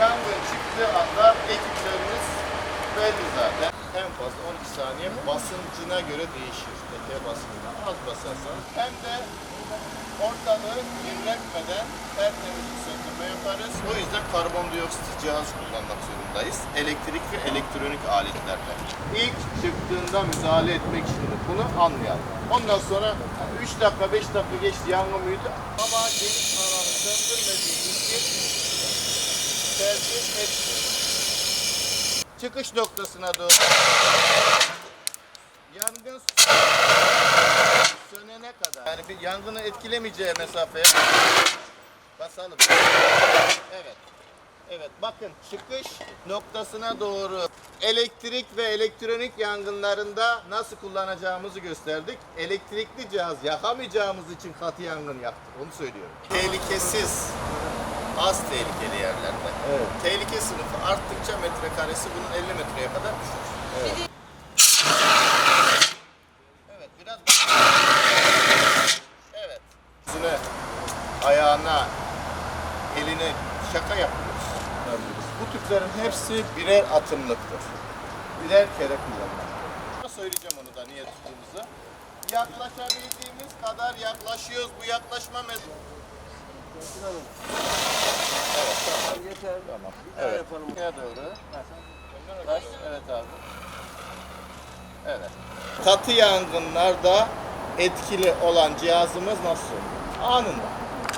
Yangın çıktığı anda ekiplerimiz belli zaten. En fazla 12 saniye basıncına göre değişir. Ete basıncına az basarsan hem de ortalığı kirletmeden tertemiz bir söndürme yaparız. O yüzden karbondioksit cihaz kullanmak zorundayız. Elektrik ve elektronik aletlerle. İlk çıktığında müdahale etmek için bunu anlayalım. Ondan sonra 3 dakika 5 dakika geçti yangın büyüdü. Ama geniş alanı söndürmediğimiz için tercih etmiyoruz. Çıkış noktasına doğru yangın sönene kadar yani bir yangını etkilemeyeceği mesafeye basalım. Evet. Evet bakın çıkış noktasına doğru elektrik ve elektronik yangınlarında nasıl kullanacağımızı gösterdik. Elektrikli cihaz yakamayacağımız için katı yangın yaktık. Onu söylüyorum. Tehlikesiz az tehlikeli yerlerde. Evet. Tehlike sınıfı arttıkça metrekaresi bunun 50 metreye kadar düşer. Evet. Evet biraz Evet. Yüzüne, ayağına, eline şaka yapıyoruz. Bu tüplerin hepsi birer atımlıktır. Birer kere kullanılır. Söyleyeceğim onu da niye tuttuğumuzu. Yaklaşabildiğimiz kadar yaklaşıyoruz. Bu yaklaşma metodu. Yeter. Tamam. Bir daha Evet. yapalım. Neye doğru? Taş. Evet abi. Evet. Katı yangınlarda etkili olan cihazımız nasıl? Anında.